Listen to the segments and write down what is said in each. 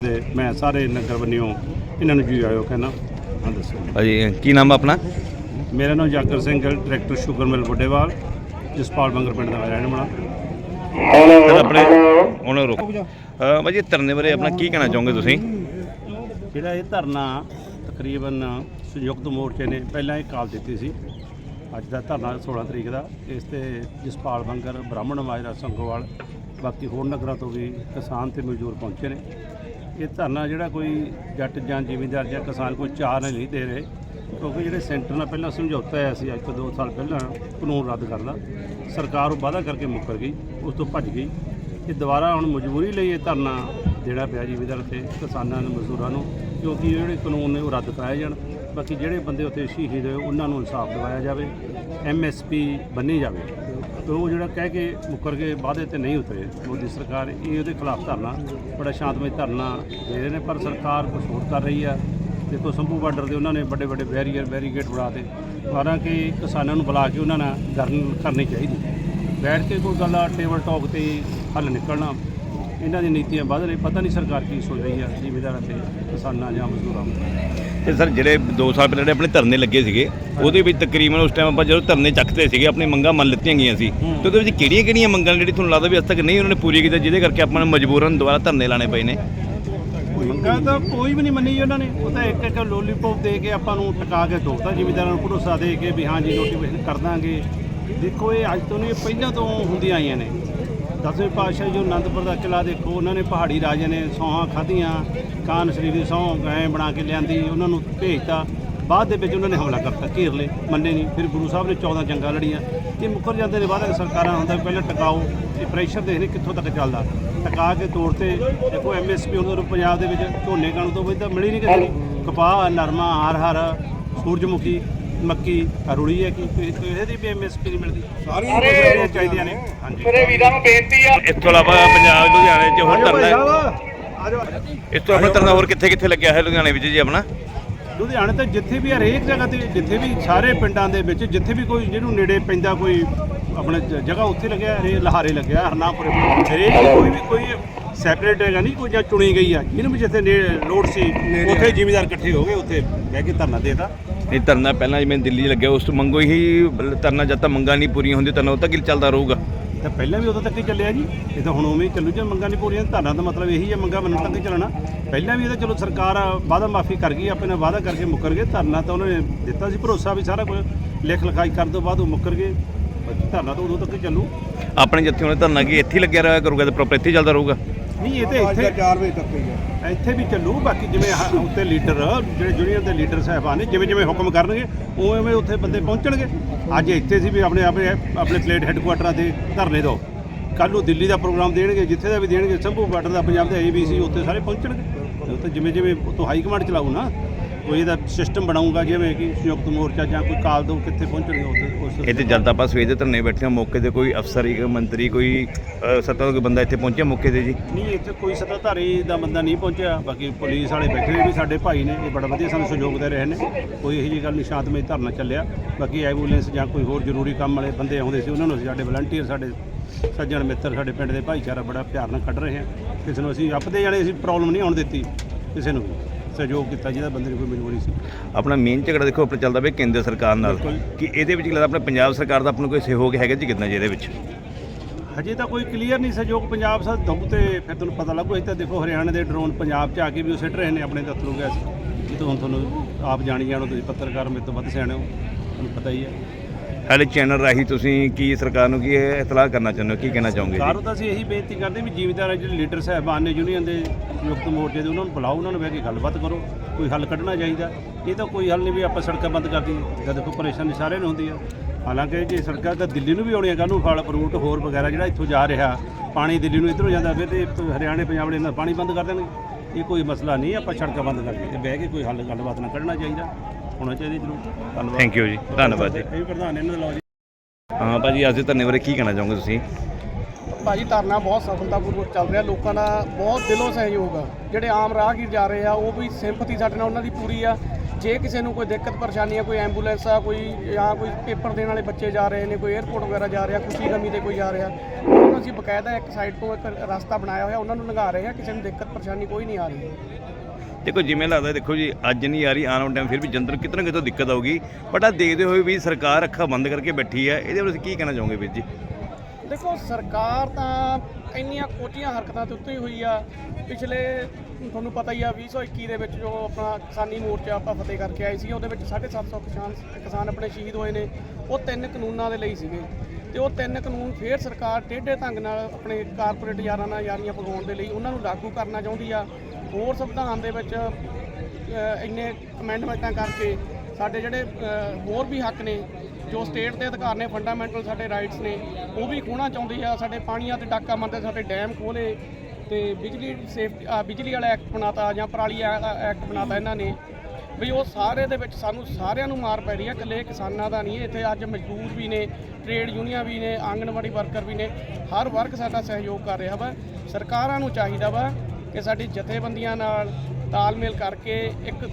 ਤੇ ਮੈਂ ਸਾਰੇ ਨਗਰ ਬੰਨਿਓ ਇਹਨਾਂ ਨੂੰ ਜੀ ਆਇਓ ਕਹਿੰਦਾ ਹਾਂ ਦੱਸੋ। ਹਾਂਜੀ ਕੀ ਨਾਮ ਆ ਆਪਣਾ? ਮੇਰਾ ਨਾਮ ਜਾਗਰ ਸਿੰਘ ਹੈ director sugar mill Buddhewal Jaspal Bangar ਪਿੰਡ ਦਾ ਰਹਿਣ ਵਾਲਾ। ਸਰ ਆਪਣੇ ਉਹਨਾਂ ਰੁਕ। ਅਹ ਭਾਜੀ ਧਰਨੇ ਬਾਰੇ ਆਪਣਾ ਕੀ ਕਹਿਣਾ ਚਾਹੋਗੇ ਤੁਸੀਂ? ਜਿਹੜਾ ਇਹ ਧਰਨਾ ਤਕਰੀਬਨ ਸੰਯੁਕਤ ਮੋਰਚੇ ਨੇ ਪਹਿਲਾਂ ਇਹ ਕਾਲ ਦਿੱਤੀ ਸੀ। ਅੱਜ ਦਾ ਧਰਨਾ 16 ਤਰੀਕ ਦਾ। ਇਸ ਤੇ ਜਸਪਾਲ ਬੰਗਰ ਬ੍ਰਾਹਮਣ ਮਾਜਰਾ ਸੰਗੋਵਾਲ ਬਾਕੀ ਹੋਰ ਨਗਰਾਂ ਤੋਂ ਵੀ ਕਿਸਾਨ ਤੇ ਮਜ਼ਦੂਰ ਪਹੁੰਚੇ ਨੇ। ਇਹ ਧਰਨਾ ਜਿਹੜਾ ਕੋਈ ਜੱਟ ਜਾਂ ਜ਼ਿਮੀਂਦਾਰ ਜਾਂ ਕਿਸਾਨ ਕੋਈ ਚਾਰ ਨਹੀਂ ਦੇ ਰਹੇ, ਕਿਉਂਕਿ ਜਿਹੜੇ ਸੈਂਟਰ ਨਾਲ ਪਹਿਲਾਂ ਸਮਝੌਤਾ ਹੋਇਆ ਸੀ, ਅੱਜ ਤੋਂ 2 ਸਾਲ ਪਹਿਲਾਂ ਕਾਨੂੰਨ ਰੱਦ ਕਰਦਾ ਸਰਕਾਰ ਉਹ ਵਾਅਦਾ ਕਰਕੇ ਮੁੱਕਰ ਗਈ, ਉਸ ਤੋਂ ਭੱਜ ਗਈ। ਇਹ ਦੁਬਾਰਾ ਹੁਣ ਮਜਬੂਰੀ ਲਈ ਇਹ ਧਰਨਾ ਦੇਣਾ ਪਿਆ ਜ਼ਿਮੀਂਦਾਰ ਤੇ, ਕਿਸਾਨਾਂ ਨੂੰ, ਮਜ਼ਦੂਰਾਂ ਨੂੰ, ਕਿਉਂਕਿ ਜਿਹੜੇ ਕਾਨੂੰਨ ਨੇ ਉਹ ਰੱਦ ਕਰਾਏ ਜਾਣ। ਬਾਕੀ ਜਿਹੜੇ ਬੰਦੇ ਉੱਥੇ ਸ਼ਹੀਦ ਹੋਏ, ਉਹਨਾਂ ਨੂੰ ਇਨਸਾਫ ਦਿਵਾਇਆ ਜਾਵੇ ਐਮਐਸਪੀ ਬੰਨੀ ਜਾਵੇ। ਤੇ ਉਹ ਜਿਹੜਾ ਕਹਿ ਕੇ ਮੁੱਕਰ ਕੇ ਵਾਅਦੇ ਤੇ ਨਹੀਂ ਉਤਰੇ। ਮੋਦੀ ਸਰਕਾਰ ਇਹ ਉਹਦੇ ਖਿਲਾਫ ਧਰਨਾ, ਬੜਾ ਸ਼ਾਂਤਮਈ ਧਰਨਾ ਦੇ ਰਹੇ ਨੇ, ਪਰ ਸਰਕਾਰ ਕੁਛ ਹੋਰ ਕਰ ਰਹੀ ਆ। ਦੇਖੋ, ਸੰਭੂ ਬਾਰਡਰ ਦੇ ਉਹਨਾਂ ਨੇ ਵੱਡੇ ਵੱਡੇ ਬੈਰੀਅਰ ਬੈਰੀਗੇਟ ਬਣਾ ਤੇ, ਹਾਲਾਂਕਿ ਕਿਸਾਨਾਂ ਨੂੰ ਬੁਲਾ ਕੇ ਉਹਨਾਂ ਨਾਲ ਗੱਲ ਕਰਨੀ ਚਾਹੀਦੀ। ਬੈਠ ਕੇ ਕੋਈ ਗੱਲ ਆ, ਟੇਬਲ ਟਾਕ ਤੇ ਹੱਲ ਨਿਕਲਣਾ। ਇਹਨਾਂ ਦੀ ਨੀਤੀਆਂ ਵੱਧ ਰਹੀ ਪਤਾ ਨਹੀਂ ਸਰਕਾਰ ਕੀ ਸੋਚ ਰਹੀ ਆ ਜ਼ਿਮੀਂਦਾਰਾਂ ਤੇ ਕਿਸਾਨਾਂ ਜਾਂ ਮਜ਼ਦੂਰਾਂ ਨੂੰ। ਤੇ ਸਰ ਜਿਹੜੇ 2 ਸਾਲ ਪਹਿਲਾਂ ਆਪਣੇ ਧਰਨੇ ਲੱਗੇ ਸੀਗੇ ਉਹਦੇ ਵਿੱਚ ਤਕਰੀਬਨ ਉਸ ਟਾਈਮ ਆਪਾਂ ਜਦੋਂ ਧਰਨੇ ਚੱਕਦੇ ਸੀਗੇ ਆਪਣੀ ਮੰਗਾਂ ਮੰਨ ਲਿੱਤੀਆਂ ਗਈਆਂ ਸੀ ਤੇ ਉਹਦੇ ਵਿੱਚ ਕਿਹੜੀਆਂ ਕਿਹੜੀਆਂ ਮੰਗਾਂ ਜਿਹੜੀ ਤੁਹਾਨੂੰ ਲੱਗਦਾ ਵੀ ਅੱਜ ਤੱਕ ਨਹੀਂ ਉਹਨਾਂ ਨੇ ਪੂਰੀ ਕੀਤੀ ਜਿਹਦੇ ਕਰਕੇ ਆਪਾਂ ਨੂੰ ਮਜਬੂਰਨ ਦੁਬਾਰਾ ਧਰਨੇ ਲਾਣੇ ਪਏ ਨੇ? ਮੰਗਾਂ ਤਾਂ ਕੋਈ ਵੀ ਨਹੀਂ ਮੰਨੀ ਉਹਨਾਂ ਨੇ। ਉਹ ਤਾਂ ਇੱਕ ਇੱਕ ਲੋਲੀਪੌਪ ਦੇ ਕੇ ਆਪਾਂ ਨੂੰ ਟਿਕਾ ਕੇ ਦੋਸਤਾਂ ਜ਼ਿਮੀਂਦਾਰਾਂ ਨੂੰ ਭਰੋਸਾ ਦੇ ਕੇ ਵੀ ਹਾਂ ਜੀ ਨੋਟੀਫਿਕੇਸ਼ਨ ਕਰ ਦਾਂਗੇ। ਦੇਖੋ ਇਹ ਅੱਜ ਤੋਂ ਨਹੀਂ ਪਹਿਲਾਂ ਤੋਂ ਹੁੰਦੀਆਂ ਆਈਆਂ ਨੇ। ਦਸਵੇਂ ਪਾਤਸ਼ਾਹ ਜੋ ਆਨੰਦਪੁਰ ਦਾ ਕਿਲਾ ਦੇਖੋ ਉਹਨਾਂ ਨੇ ਪਹਾੜੀ ਰਾਜੇ ਨੇ ਸੌਹਾਂ ਖਾਧੀਆਂ ਕਾਨ ਸ੍ਰੀ ਦੀ ਸੌਂ ਗਏ ਬਣਾ ਕੇ ਲਿਆਂਦੀ ਉਹਨਾਂ ਨੂੰ ਭੇਜਤਾ। ਬਾਅਦ ਦੇ ਵਿੱਚ ਉਹਨਾਂ ਨੇ ਹਮਲਾ ਕਰਤਾ ਘੇਰ ਲਏ ਮੰਨੇ ਨਹੀਂ। ਫਿਰ ਗੁਰੂ ਸਾਹਿਬ ਨੇ 14 ਜੰਗਾਂ ਲੜੀਆਂ। ਇਹ ਮੁੱਕਰ ਜਾਂਦੇ ਨੇ ਬਾਅਦ ਸਰਕਾਰਾਂ ਹੁੰਦਾ ਪਹਿਲਾਂ ਟਿਕਾਓ ਇਹ ਪ੍ਰੈਸ਼ਰ ਦੇਖਦੇ ਕਿੱਥੋਂ ਤੱਕ ਚੱਲਦਾ। ਟਿਕਾ ਕੇ ਤੋੜ ਤੇ ਦੇਖੋ ਐਮਐਸਪੀ ਉਹਨਾਂ ਨੂੰ ਪੰਜਾਬ ਦੇ ਵਿੱਚ ਝੋਨੇ ਕਣਕ ਤੋਂ ਵਧੀਆ ਮਿਲੀ ਨਹੀਂ ਕਿਸੇ ਕਪਾਹ ਨਰਮਾ ਹਰ ਹਰ ਸੂਰਜਮੁਖੀ ਮੱਕੀ ਰੁੜੀ ਹੈ ਕਿ ਇਹਦੀ ਵੀ ਐਮਐਸਪੀ ਨਹੀਂ ਮਿਲਦੀ? ਸਾਰੀਆਂ ਫਸਲਾਂ ਚਾਹੀਦੀਆਂ ਨੇ। ਹਾਂਜੀ। ਇਸ ਤੋਂ ਇਲਾਵਾ ਪੰਜਾਬ ਲੁਧਿਆਣੇ 'ਚ ਹੋਰ ਧਰਨਾ ਆ ਜਾਓ ਇਸ ਤੋਂ ਆਪਣਾ ਧਰਨਾ ਹੋਰ ਕਿੱਥੇ ਕਿੱਥੇ ਲੱਗਿਆ ਹੈ ਲੁਧਿਆਣੇ ਵਿੱਚ ਜੀ ਆਪਣਾ? ਲੁਧਿਆਣੇ ਤੇ ਜਿੱਥੇ ਵੀ ਹਰੇਕ ਜਗ੍ਹਾ ਤੇ ਜਿੱਥੇ ਵੀ ਸਾਰੇ ਪਿੰਡਾਂ ਦੇ ਵਿੱਚ ਜਿੱਥੇ ਵੀ ਕੋਈ ਜਿਹਨੂੰ ਨੇੜੇ ਪੈਂਦਾ ਕੋਈ ਆਪਣੇ ਜਗ੍ਹਾ ਉੱਥੇ ਲੱਗਿਆ ਇਹ ਲਹਾਰੇ ਲੱਗਿਆ ਹਰਨਾਪੁਰੇ ਹਰੇਕ ਕੋਈ ਵੀ ਕੋਈ ਸੈਪਰੇਟ ਹੈਗਾ ਨਹੀਂ ਕੋਈ ਜਾਂ ਚੁਣੀ ਗਈ ਆ। ਜਿਹਨੂੰ ਵੀ ਜਿੱਥੇ ਲੋੜ ਸੀ ਉੱਥੇ ਜ਼ਿਮੀਦਾਰ ਇਕੱਠੇ ਹੋ ਗਏ ਉੱਥੇ ਬਹਿ ਕੇ ਧਰਨਾ ਦੇਤਾ। ਨਹੀਂ ਧਰਨਾ ਪਹਿਲਾਂ ਜਿਵੇਂ ਦਿੱਲੀ ਲੱਗਿਆ ਉਸ ਤੋਂ ਮੰਗੋ ਹੀ ਧਰਨਾ ਜਦ ਤੱਕ ਮੰਗਾਂ ਨਹੀਂ ਪੂਰੀਆਂ ਹੁੰਦੀਆਂ ਧਰਨਾ ਉਦੋਂ ਤੱਕ ਹੀ ਚੱਲਦਾ ਰਹੂਗਾ। ਤਾਂ ਪਹਿਲਾਂ ਵੀ ਉਦੋਂ ਤੱਕ ਹੀ ਚੱਲਿਆ ਜੀ। ਇਹ ਤਾਂ ਹੁਣ ਉਵੇਂ ਹੀ ਚੱਲੂ ਜੇ ਮੰਗਾਂ ਨਹੀਂ ਪੂਰੀਆਂ ਧਰਨਾ ਦਾ ਮਤਲਬ ਇਹੀ ਹੈ ਮੰਗਾਂ ਮੰਨਣ ਤੱਕ ਹੀ ਚੱਲਣਾ। ਪਹਿਲਾਂ ਵੀ ਇਹ ਤਾਂ ਚਲੋ ਸਰਕਾਰ ਵਾਅਦਾ ਮਾਫੀ ਕਰ ਗਈ ਆਪਣੇ ਨਾਲ ਵਾਅਦਾ ਕਰਕੇ ਮੁੱਕਰ ਗਏ। ਧਰਨਾ ਤਾਂ ਉਹਨਾਂ ਨੇ ਦਿੱਤਾ ਸੀ ਭਰੋਸਾ ਵੀ ਸਾਰਾ ਕੁਝ ਲਿਖ ਲਿਖਾਈ ਕਰਨ ਤੋਂ ਬਾਅਦ ਉਹ ਮੁੱਕਰ ਗਏ। ਧਰਨਾ ਤਾਂ ਉਦੋਂ ਤੱਕ ਹੀ ਚੱਲੂ। ਆਪਣੇ ਜਿੱਥੇ ਹੁਣ ਧਰਨਾ ਕੀ ਇੱਥੇ ਹੀ ਲੱਗਿਆ ਰਿਹਾ ਕਰੂਗਾ ਤੇ ਪ੍ਰੋਪਰ ਇੱਥੇ ਚੱਲਦਾ ਰਹੂਗਾ। ਨਹੀਂ ਇਹ ਤੇ ਇੱਥੇ 4 ਵਜੇ ਤੱਕ ਹੀ ਹੈ। ਇੱਥੇ ਵੀ ਚੱਲੂ ਬਾਕੀ ਜਿਵੇਂ ਹ- ਉੱਤੇ ਲੀਡਰ ਜਿਹੜੇ ਜੂਨੀਅਰ ਦੇ ਲੀਡਰ ਸਾਹਿਬਾਨ ਨੇ ਜਿਵੇਂ ਜਿਵੇਂ ਹੁਕਮ ਕਰਨਗੇ ਉਵੇਂ ਉਵੇਂ ਉੱਥੇ ਬੰਦੇ ਪਹੁੰਚਣਗੇ। ਅੱਜ ਇੱਥੇ ਸੀ ਵੀ ਆਪਣੇ ਆਪਣੇ ਆਪਣੇ ਪਲੇਟ ਹੈੱਡਕੁਆਟਰਾਂ ਤੇ ਧਰਨੇ ਦੋ। ਕੱਲ੍ਹ ਨੂੰ ਦਿੱਲੀ ਦਾ ਪ੍ਰੋਗਰਾਮ ਦੇਣਗੇ ਜਿੱਥੇ ਦਾ ਵੀ ਦੇਣਗੇ ਸੰਭੂ ਬਾਰਡਰ ਦਾ ਪੰਜਾਬ ਦਾ ਏਬੀਸੀ ਉੱਥੇ ਸਾਰੇ ਪਹੁੰਚਣਗੇ। ਉੱਥੇ ਜਿਵੇਂ ਜਿਵੇਂ ਉੱਥੋਂ ਹਾਈ ਕਮਾਂਡ ਚਲਾਊ ਨਾ ਕੋਈ ਇਹਦਾ ਸਿਸਟਮ ਬਣਾਊਗਾ ਜਿਵੇਂ ਕਿ ਸੰਯੁਕਤ ਮੋਰਚਾ ਜਾਂ ਕੋਈ ਕਾਲ ਦੋ ਕਿੱਥੇ ਪਹੁੰਚਣਗੇ ਉੱਥੇ ਉਸ ਇੱਥੇ ਜਦ ਆਪਾਂ ਸਵੇਰ ਦੇ ਧਰਨੇ ਬੈਠੇ ਹਾਂ ਮੌਕੇ ਤੇ ਕੋਈ ਅਫਸਰ ਇੱਕ ਮੰਤਰੀ ਕੋਈ ਅਹ, ਸੱਤਾ ਦਾ ਕੋਈ ਬੰਦਾ ਇੱਥੇ ਪਹੁੰਚਿਆ ਮੌਕੇ ਤੇ ਜੀ? ਨਹੀਂ ਇੱਥੇ ਕੋਈ ਸੱਤਾਧਾਰੀ ਦਾ ਬੰਦਾ ਨਹੀਂ ਪਹੁੰਚਿਆ ਬਾਕੀ ਪੁਲਿਸ ਵਾਲੇ ਬੈਠੇ ਨੇ ਵੀ ਸਾਡੇ ਭਾਈ ਨੇ ਇਹ ਬੜਾ ਵਧੀਆ ਸਾਨੂੰ ਸਹਿਯੋਗ ਦੇ ਰਹੇ ਨੇ ਕੋਈ ਇਹੋ ਜਿਹੀ ਗੱਲ ਨਹੀਂ ਸ਼ਾਂਤਮਈ ਧਰਨਾ ਚੱਲਿਆ ਬਾਕੀ ਐਂਬੂਲੈਂਸ ਜਾਂ ਕੋਈ ਹੋਰ ਜ਼ਰੂਰੀ ਕੰਮ ਵਾਲੇ ਬੰਦੇ ਆਉਂਦੇ ਸੀ ਉਹਨਾਂ ਨੂੰ ਅਸੀਂ ਸਾਡੇ ਵਲੰਟੀਅਰ ਸਾਡੇ ਸੱਜਣ ਮਿੱਤਰ ਸਾਡੇ ਪਿੰਡ ਦੇ ਭਾਈਚਾਰਾ ਬੜਾ ਪਿਆਰ ਨਾਲ ਕੱਢ ਰਹੇ ਹਾਂ ਕਿਸੇ ਨੂੰ ਅਸੀਂ ਆਪਦੇ ਜਾਣੇ ਅਸੀਂ ਪ੍ਰੋਬਲਮ ਨਹੀਂ ਆਉਣ ਦਿੱਤੀ ਕਿਸੇ ਨੂੰ ਵੀ। ਸਹਿਯੋਗ ਕੀਤਾ ਜਿਹਦਾ ਬੰਦੇ ਨੂੰ ਕੋਈ ਮਜਬੂਰੀ ਸੀ। ਆਪਣਾ ਮੇਨ ਝਗੜਾ ਦੇਖੋ ਆਪਣਾ ਚੱਲਦਾ ਪਿਆ ਕੇਂਦਰ ਸਰਕਾਰ ਨਾਲ। ਕਿ ਇਹਦੇ ਵਿੱਚ ਕੀ ਲੱਗਦਾ ਆਪਣੇ ਪੰਜਾਬ ਸਰਕਾਰ ਦਾ ਆਪਣਾ ਕੋਈ ਸਹਿਯੋਗ ਹੈਗਾ ਜੀ ਕਿੰਨਾ ਜੀ ਇਹਦੇ ਵਿੱਚ? ਹਜੇ ਤਾਂ ਕੋਈ ਕਲੀਅਰ ਨਹੀਂ ਸਹਿਯੋਗ ਪੰਜਾਬ ਸਾਹਿਬ ਦਊ ਤੇ ਫਿਰ ਤੁਹਾਨੂੰ ਪਤਾ ਲੱਗੂ ਅਸੀਂ ਤਾਂ ਦੇਖੋ ਹਰਿਆਣਾ ਦੇ ਡਰੋਨ ਪੰਜਾਬ 'ਚ ਆ ਕੇ ਵੀ ਉਹ ਸਿੱਟ ਰਹੇ ਨੇ ਆਪਣੇ ਦਫ਼ਤਰੋਂ ਗੈਸ ਇਹ ਤਾਂ ਹੁਣ ਤੁਹਾਨੂੰ ਆਪ ਜਾਣੀ ਜਾਣੋ ਤੁਸੀਂ ਪੱਤਰਕਾਰ ਮੇਰੇ ਤੋਂ ਵੱਧ ਸਿਆਣੇ ਹੋ ਤੁਹਾਨੂੰ ਪਤਾ ਹੀ ਹੈ। ਸਾਡੇ ਚੈਨਲ ਰਾਹੀਂ ਤੁਸੀਂ ਕੀ ਸਰਕਾਰ ਨੂੰ ਕੀ ਇਹ ਇਤਲਾਹ ਕਰਨਾ ਚਾਹੁੰਦੇ ਹੋ? ਕੀ ਕਹਿਣਾ ਚਾਹੋਗੇ ਜੀ? ਸਾਰੋਂ ਤਾਂ ਅਸੀਂ ਇਹੀ ਬੇਨਤੀ ਕਰਦੇ ਵੀ ਜ਼ਿਮੀਦਾਰ ਜਿਹੜੇ ਲੀਡਰ ਸਾਹਿਬਾਨ ਨੇ ਯੂਨੀਅਨ ਦੇ ਯੁਕਤ ਮੋਰਚੇ ਦੇ, ਉਹਨਾਂ ਨੂੰ ਬੁਲਾਓ, ਉਹਨਾਂ ਨੂੰ ਬਹਿ ਕੇ ਗੱਲਬਾਤ ਕਰੋ। ਕੋਈ ਹੱਲ ਕੱਢਣਾ ਚਾਹੀਦਾ। ਇਹ ਤਾਂ ਕੋਈ ਹੱਲ ਨਹੀਂ ਵੀ ਆਪਾਂ ਸੜਕਾਂ ਬੰਦ ਕਰ ਦਈਏ। ਜਦ ਦੇਖੋ ਪਰੇਸ਼ਾਨੀ ਸਾਰਿਆਂ ਨੂੰ ਹੁੰਦੀ ਆ। ਹਾਲਾਂਕਿ ਜੇ ਸੜਕਾਂ ਤਾਂ ਦਿੱਲੀ ਨੂੰ ਵੀ ਆਉਣੀਆਂ, ਕੱਲ੍ਹ ਨੂੰ ਫਲ ਫਰੂਟ ਹੋਰ ਵਗੈਰਾ ਜਿਹੜਾ ਇੱਥੋਂ ਜਾ ਰਿਹਾ, ਪਾਣੀ ਦਿੱਲੀ ਨੂੰ ਇੱਧਰੋਂ ਜਾਂਦਾ, ਫਿਰ ਤੇ ਇੱਥੋਂ ਹਰਿਆਣੇ, ਪੰਜਾਬ ਦੇ ਨਾਲ ਪਾਣੀ ਬੰਦ ਕਰ ਦੇਣਗੇ। ਇਹ ਕੋਈ ਮਸਲਾ ਨਹੀਂ, ਆਪਾਂ ਸੜਕਾਂ ਬੰਦ ਕਰਕੇ ਤੇ ਬਹਿ ਕੇ ਕੋਈ ਹੱਲ, ਗੱਲਬਾਤ ਨਾ ਕੱਢਣਾ ਚਾਹੀਦਾ। ਹੋਣਾ ਚਾਹੀਦਾ ਜ਼ਰੂਰ। ਧੰਨਵਾਦ। ਥੈਂਕ ਯੂ ਜੀ। ਧੰਨਵਾਦ ਜੀ। ਇਹ ਵੀ ਪ੍ਰਧਾਨ ਇਹਨਾਂ ਦਾ ਲਓ ਜੀ। ਹਾਂ ਭਾਜੀ ਅੱਜ ਦੇ ਧਰਨੇ ਬਾਰੇ ਕੀ ਕਹਿਣਾ ਚਾਹੋਗੇ ਤੁਸੀਂ? ਭਾਜੀ ਧਰਨਾ ਬਹੁਤ ਸਫਲਤਾਪੂਰਵਕ ਚੱਲ ਰਿਹਾ। ਲੋਕਾਂ ਦਾ ਬਹੁਤ ਦਿਲੋਂ ਸਹਿਯੋਗ ਆ। ਜਿਹੜੇ ਆਮ ਰਾਹਗੀਰ ਜਾ ਰਹੇ ਆ ਉਹ ਵੀ ਸਿੰਪਥੀ ਸਾਡੇ ਨਾਲ ਉਹਨਾਂ ਦੀ ਪੂਰੀ ਆ। ਜੇ ਕਿਸੇ ਨੂੰ ਕੋਈ ਦਿੱਕਤ ਪਰੇਸ਼ਾਨੀ ਹੈ ਕੋਈ ਐਂਬੂਲੈਂਸ ਆ ਕੋਈ ਜਾਂ ਕੋਈ ਪੇਪਰ ਦੇਣ ਵਾਲੇ ਬੱਚੇ ਜਾ ਰਹੇ ਨੇ ਕੋਈ 에ਅਰਪੋਰਟ ਵਗੈਰਾ ਜਾ ਰਿਹਾ ਖੁਸ਼ੀ ਗਮੀ ਤੇ ਕੋਈ ਜਾ ਰਿਹਾ ਉਹਨਾਂ ਨੂੰ ਅਸੀਂ ਬਕਾਇਦਾ ਇੱਕ ਸਾਈਡ ਤੋਂ ਇੱਕ ਰਸਤਾ ਬਣਾਇਆ ਹੋਇਆ ਉਹਨਾਂ ਨੂੰ ਲੰਘਾ ਰਹੇ ਹਾਂ ਕਿਸੇ ਨੂੰ ਦਿੱਕਤ ਪਰੇਸ਼ਾਨੀ ਕੋਈ ਨਹੀਂ ਆ ਰਹੀ। ਦੇਖੋ, ਜਿਵੇਂ ਲੱਗਦਾ, ਦੇਖੋ ਜੀ, ਅੱਜ ਨਹੀਂ ਆ ਰਹੀ, ਆਉਣ ਵਾਲੇ ਟਾਈਮ ਫਿਰ ਵੀ ਜਨਤਾ ਨੂੰ ਕਿਤਨਾ ਕਿਤੋਂ ਦਿੱਕਤ ਆਊਗੀ। ਬਟ ਆ ਦੇਖਦੇ ਹੋਏ ਵੀ ਸਰਕਾਰ ਅੱਖਾਂ ਬੰਦ ਕਰਕੇ ਬੈਠੀ ਹੈ। ਇਹਦੇ ਬਾਰੇ ਤੁਸੀਂ ਕੀ ਕਹਿਣਾ ਚਾਹੋਗੇ ਵੀਰ ਜੀ? ਦੇਖੋ, ਸਰਕਾਰ ਤਾਂ ਇੰਨੀਆਂ ਕੋਝੀਆਂ ਹਰਕਤਾਂ ਤੇ ਉੱਤੇ ਹੀ ਹੋਈ ਆ। ਪਿਛਲੇ, ਤੁਹਾਨੂੰ ਪਤਾ ਹੀ ਆ 2021 ਦੇ ਵਿੱਚ ਜੋ ਆਪਣਾ ਕਿਸਾਨੀ ਮੋਰਚਾ ਆਪਾਂ ਫਤਿਹ ਕਰਕੇ ਆਏ ਸੀ ਉਹਦੇ ਵਿੱਚ 750 ਕਿਸਾਨ ਕਿਸਾਨ ਆਪਣੇ ਸ਼ਹੀਦ ਹੋਏ ਨੇ। ਉਹ ਤਿੰਨ ਕਾਨੂੰਨਾਂ ਦੇ ਲਈ ਸੀਗੇ। ਤੇ ਉਹ ਤਿੰਨ ਕਾਨੂੰਨ ਫੇਰ ਸਰਕਾਰ ਟੇਢੇ ਢੰਗ ਨਾਲ ਆਪਣੇ ਕਾਰਪੋਰੇਟ ਯਾਰਾਂ ਨਾਲ ਯਾਰੀਆਂ ਪਗਾਉਣ ਦੇ ਲਈ ਉਹਨਾਂ ਨੂੰ ਲਾਗੂ ਕਰਨਾ ਚਾਹੁੰਦੀ ਆ। ਹੋਰ ਸੰਵਿਧਾਨ ਦੇ ਵਿੱਚ ਇੰਨੇ ਅਮੈਂਡਮੈਂਟਾਂ ਕਰਕੇ ਸਾਡੇ ਜਿਹੜੇ ਹੋਰ ਵੀ ਹੱਕ ਨੇ, ਜੋ ਸਟੇਟ ਦੇ ਅਧਿਕਾਰ ਨੇ ਫੰਡਾਮੈਂਟਲ ਸਾਡੇ ਰਾਈਟਸ ਨੇ, ਉਹ ਵੀ ਖੋਣਾ ਚਾਹੁੰਦੀ ਆ, ਸਾਡੇ ਪਾਣੀਆਂ ਤੇ ਡਾਕਾ ਮੰਨਦੇ, ਸਾਡੇ ਡੈਮ ਖੋਲੇ ਤੇ ਬਿਜਲੀ ਸੇਫਟੀ ਬਿਜਲੀ ਵਾਲਾ ਐਕਟ ਬਣਾਤਾ ਜਾਂ ਪਰਾਲੀ ਐਕਟ ਬਣਾਤਾ ਇਹਨਾਂ ਨੇ। ਵੀ ਉਹ ਸਾਰੇ ਦੇ ਵਿੱਚ ਸਾਨੂੰ ਸਾਰਿਆਂ ਨੂੰ ਮਾਰ ਪੈ ਰਹੀ ਹੈ ਇਕੱਲੇ ਕਿਸਾਨਾਂ ਦਾ ਨਹੀਂ, ਇੱਥੇ ਅੱਜ ਮਜ਼ਦੂਰ ਵੀ ਨੇ ਟ੍ਰੇਡ ਯੂਨੀਅਨ ਵੀ ਨੇ, ਆਂਗਣਵਾੜੀ ਵਰਕਰ ਵੀ ਨੇ, ਹਰ ਵਰਗ ਸਾਡਾ ਸਹਿਯੋਗ ਕਰ ਰਿਹਾ ਵਾ, ਸਰਕਾਰਾਂ ਨੂੰ ਚਾਹੀਦਾ ਵਾ ਕਿ ਸਾਡੀ ਜਥੇਬੰਦੀਆਂ ਨਾਲ ਤਾਲਮੇਲ ਕਰਕੇ ਇੱਕ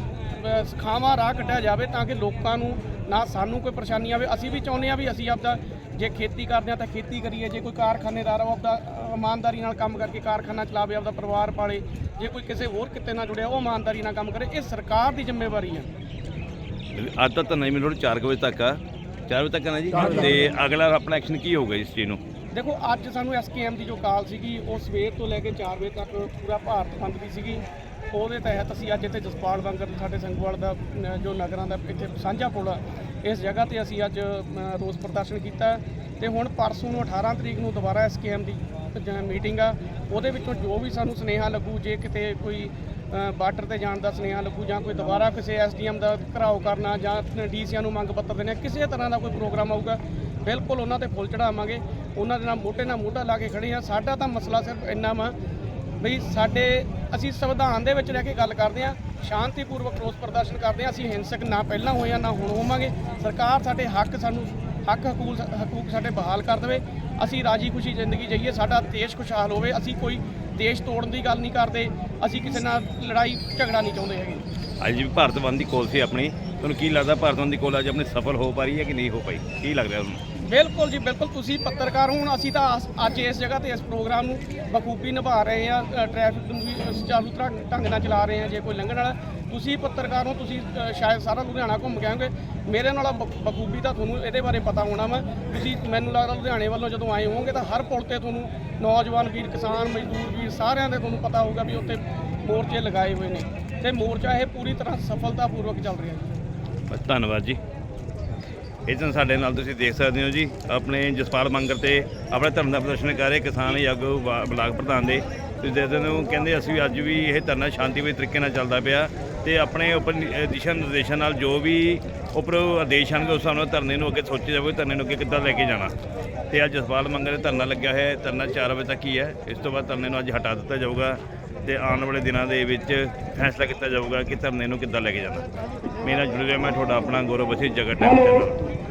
ਸਿਖਾਵਾਂ ਰਾਹ ਕੱਢਿਆ ਜਾਵੇ ਤਾਂ ਕਿ ਲੋਕਾਂ ਨੂੰ ਨਾ ਸਾਨੂੰ ਕੋਈ ਪਰੇਸ਼ਾਨੀ ਆਵੇ। ਅਸੀਂ ਵੀ ਚਾਹੁੰਦੇ ਆ ਵੀ ਅਸੀਂ ਆਪਦਾ ਜੇ ਖੇਤੀ ਕਰਦੇ ਆ ਤਾਂ ਖੇਤੀ ਕਰੀਏ ਜੇ ਕੋਈ ਕਾਰਖਾਨੇਦਾਰ ਆ ਉਹ ਆਪਦਾ ਇਮਾਨਦਾਰੀ ਨਾਲ ਕੰਮ ਕਰਕੇ ਕਾਰਖਾਨਾ ਚਲਾਵੇ ਆਪਦਾ ਪਰਿਵਾਰ ਪਾਲੇ ਜੇ ਕੋਈ ਕਿਸੇ ਹੋਰ ਕਿੱਤੇ ਨਾਲ ਜੁੜਿਆ ਉਹ ਇਮਾਨਦਾਰੀ ਨਾਲ ਕੰਮ ਕਰੇ ਇਹ ਸਰਕਾਰ ਦੀ ਜ਼ਿੰਮੇਵਾਰੀ ਹੈ। ਅੱਜ ਤਾਂ ਧਰਨਾ ਮੈਨੂੰ 4 ਵਜੇ ਤੱਕ ਆ। 4 ਵਜੇ ਤੱਕ ਆ ਨਾ ਜੀ? ਤੇ ਅਗਲਾ ਆਪਣਾ ਐਕਸ਼ਨ ਕੀ ਹੋਊਗਾ ਇਸ ਚੀਜ਼ ਨੂੰ? ਦੇਖੋ, ਅੱਜ ਸਾਨੂੰ ਐਸਕੇਐਮ ਦੀ ਜੋ ਕਾਲ ਸੀਗੀ, ਉਹ ਸਵੇਰ ਤੋਂ ਲੈ ਕੇ 4 ਵਜੇ ਤੱਕ ਪੂਰਾ ਭਾਰਤ ਬੰਦ ਦੀ ਸੀਗੀ। ਉਹਦੇ ਤਹਿਤ ਅਸੀਂ ਅੱਜ ਇੱਥੇ ਜਸਪਾਲ ਵਾਂਗਰ ਸਾਡੇ ਸੰਗਵਾਲ ਦਾ ਜੋ ਨਗਰਾਂ ਦਾ ਇੱਥੇ ਸਾਂਝਾ ਪੁਲ ਆ, ਇਸ ਜਗ੍ਹਾ ਤੇ ਅਸੀਂ ਅੱਜ ਰੋਸ ਪ੍ਰਦਰਸ਼ਨ ਕੀਤਾ। ਤੇ ਹੁਣ ਪਰਸੋਂ ਨੂੰ 18 ਤਰੀਕ ਨੂੰ ਦੁਬਾਰਾ ਐਸਕੇਐਮ ਦੀ ਮੀਟਿੰਗ ਆ। ਉਹਦੇ ਵਿੱਚੋਂ ਜੋ ਵੀ ਸਾਨੂੰ ਸੁਨੇਹਾ ਲੱਗੂ, ਜੇ ਕਿਤੇ ਕੋਈ ਬਾਰਡਰ ਤੇ ਜਾਣ ਦਾ ਸੁਨੇਹਾ ਲੱਗੂ ਜਾਂ ਕੋਈ ਦੁਬਾਰਾ ਕਿਸੇ ਐਸਡੀਐਮ ਦਾ ਘਰਾਓ ਕਰਨਾ ਜਾਂ ਡੀਸੀਆਂ ਨੂੰ ਮੰਗ ਪੱਤਰ ਦੇਣਾ, ਕਿਸੇ ਤਰ੍ਹਾਂ ਦਾ ਕੋਈ ਪ੍ਰੋਗਰਾਮ ਆਊਗਾ ਬਿਲਕੁਲ ਉਹਨਾਂ ਤੇ ਫੁੱਲ ਚੜਾਵਾਂਗੇ ਉਹਨਾਂ ਦੇ ਨਾਲ ਮੋਢੇ ਨਾਲ ਮੋਢਾ ਲਾ ਕੇ ਖੜੇ ਆ ਸਾਡਾ ਤਾਂ ਮਸਲਾ ਸਿਰਫ ਇੰਨਾ ਵਾ ਵੀ ਸਾਡੇ ਅਸੀਂ ਸੰਵਿਧਾਨ ਦੇ ਵਿੱਚ ਰਹਿ ਕੇ ਗੱਲ ਕਰਦੇ ਆ ਸ਼ਾਂਤੀਪੂਰਵਕ ਰੋਸ ਪ੍ਰਦਰਸ਼ਨ ਕਰਦੇ ਆ ਅਸੀਂ ਹਿੰਸਕ ਨਾ ਪਹਿਲਾਂ ਹੋਏ ਆ ਨਾ ਹੁਣ ਹੋਵਾਂਗੇ। ਸਰਕਾਰ ਸਾਡੇ ਹੱਕ ਸਾਨੂੰ, ਹੱਕ ਹਕੂਕ ਹਕੂਕ ਸਾਡੇ ਬਹਾਲ ਕਰ ਦੇਵੇ। ਅਸੀਂ ਰਾਜੀ ਖੁਸ਼ੀ ਜ਼ਿੰਦਗੀ ਜੀਏ, ਸਾਡਾ ਦੇਸ਼ ਖੁਸ਼ਹਾਲ ਹੋਵੇ। ਅਸੀਂ ਕੋਈ ਦੇਸ਼ ਤੋੜਨ ਦੀ ਗੱਲ ਨਹੀਂ ਕਰਦੇ। ਅਸੀਂ ਕਿਸੇ ਨਾਲ ਲੜਾਈ, ਝਗੜਾ ਨਹੀਂ ਚਾਹੁੰਦੇ ਹੈਗੇ। ਅੱਜ ਵੀ ਭਾਰਤ ਬੰਦ ਦੀ ਕੋਲ ਸੀ ਆਪਣੀ। ਤੁਹਾਨੂੰ ਕੀ ਲੱਗਦਾ, ਭਾਰਤ ਬੰਦ ਦੀ ਕੋਲ ਅੱਜ ਆਪਣੀ ਸਫਲ ਹੋ ਪਾ ਰਹੀ ਹੈ ਕਿ ਨਹੀਂ ਹੋ ਪਾਈ? ਕੀ ਲੱਗ ਰਿਹਾ ਤੁਹਾਨੂੰ? ਬਿਲਕੁਲ ਜੀ, ਬਿਲਕੁਲ। ਤੁਸੀਂ ਪੱਤਰਕਾਰ ਹੋਣ, ਅਸੀਂ ਤਾਂ ਅਸ- ਅੱਜ ਇਸ ਜਗ੍ਹਾ ਤੇ ਇਸ ਪ੍ਰੋਗਰਾਮ ਨੂੰ ਬਖੂਬੀ ਨਿਭਾ ਰਹੇ ਆ ਟ੍ਰੈਫਿਕ ਨੂੰ ਵੀ ਸੁਚਾਰੂ ਤਰ੍ਹਾਂ ਢੰਗ ਨਾਲ ਚਲਾ ਰਹੇ ਆ ਜੇ ਕੋਈ ਲੰਘਣ ਵਾਲਾ। ਤੁਸੀਂ ਪੱਤਰਕਾਰ ਹੋ, ਤੁਸੀਂ ਸ਼ਾਇਦ ਸਾਰਾ ਲੁਧਿਆਣਾ ਘੁੰਮ ਕੇ ਆਓਗੇ। ਮੇਰੇ ਨਾਲ ਬ- ਬਖੂਬੀ ਤਾਂ ਤੁਹਾਨੂੰ ਇਹਦੇ ਬਾਰੇ ਪਤਾ ਹੋਣਾ ਵਾ। ਤੁਸੀਂ, ਮੈਨੂੰ ਲੱਗਦਾ ਲੁਧਿਆਣੇ ਵੱਲੋਂ ਜਦੋਂ ਆਏ ਹੋਵੋਗੇ ਤਾਂ ਹਰ ਪੁਲ ਤੇ ਤੁਹਾਨੂੰ ਨੌਜਵਾਨ ਵੀਰ, ਕਿਸਾਨ, ਮਜ਼ਦੂਰ ਵੀਰ ਸਾਰਿਆਂ ਦੇ ਤੁਹਾਨੂੰ ਪਤਾ ਹੋਊਗਾ ਵੀ ਉੱਥੇ ਮੋਰਚੇ ਲਗਾਏ ਹੋਏ ਨੇ। ਤੇ ਮੋਰਚਾ ਇਹ ਪੂਰੀ ਤਰ੍ਹਾਂ ਸਫਲਤਾਪੂਰਵਕ ਚੱਲ ਰਿਹਾ ਜੀ। ਧੰਨਵਾਦ ਜੀ। ਇਹ ਤਾਂ ਸਾਡੇ ਨਾਲ ਤੁਸੀਂ ਦੇਖ ਸਕਦੇ ਹੋ ਜੀ। ਆਪਣੇ ਜਸਪਾਲ ਮੰਗਰ ਤੇ ਆਪਣੇ ਧਰਮ ਦਾ ਪ੍ਰਦਰਸ਼ਨ ਕਰ ਰਹੇ ਕਿਸਾਨ ਆਗੂ ਵਾ- ਬਲਾਕ ਪ੍ਰਧਾਨ ਦੇ। ਤੁਸੀਂ ਦੇਖਦੇ ਹੋ, ਕਹਿੰਦੇ ਅਸੀਂ ਵੀ ਅੱਜ ਵੀ ਇਹ ਧਰਨਾ ਸ਼ਾਂਤੀਮਈ ਤਰੀਕੇ ਨਾਲ ਚੱਲਦਾ ਪਿਆ ਤੇ ਆਪਣੇ ਉੱਪਰ ਦਿਸ਼ਾ ਨਿਰਦੇਸ਼ਾਂ ਨਾਲ ਜੋ ਵੀ ਉੱਪਰ ਆਦੇਸ਼ ਆਣਗੇ, ਉਸ ਹਿਸਾਬ ਨਾਲ ਧਰਨੇ ਨੂੰ ਅੱਗੇ ਸੋਚਿਆ ਜਾਵੇ, ਧਰਨੇ ਨੂੰ ਅੱਗੇ ਕਿੱਦਾਂ ਲੈ ਕੇ ਜਾਣਾ। ਤੇ ਅੱਜ ਜਸਪਾਲ ਮੰਗਰ ਦੇ ਧਰਨਾ ਲੱਗਿਆ ਹੋਇਆ ਹੈ। ਧਰਨਾ 4 ਵਜੇ ਤੱਕ ਹੀ ਹੈ। ਇਸ ਤੋਂ ਬਾਅਦ ਧਰਨੇ ਨੂੰ ਅੱਜ ਹਟਾ ਦਿੱਤਾ ਜਾਊਗਾ ਤੇ ਆਉਣ ਵਾਲੇ ਦਿਨਾਂ ਦੇ ਵਿੱਚ ਫੈਸਲਾ ਕੀਤਾ ਜਾਊਗਾ ਕਿ ਧਰਨੇ ਨੂੰ ਕਿੱਦਾਂ ਲੈ ਕੇ ਜਾਣਾ। ਮੇਰਾ ਜੁੜ ਰਿਹਾ ਮੈਂ ਤੁਹਾਡਾ ਆਪਣਾ ਗੌਰਵ ਬਸੀ ਜਗਤ ਟਾਈਮ ਚੈਨਲ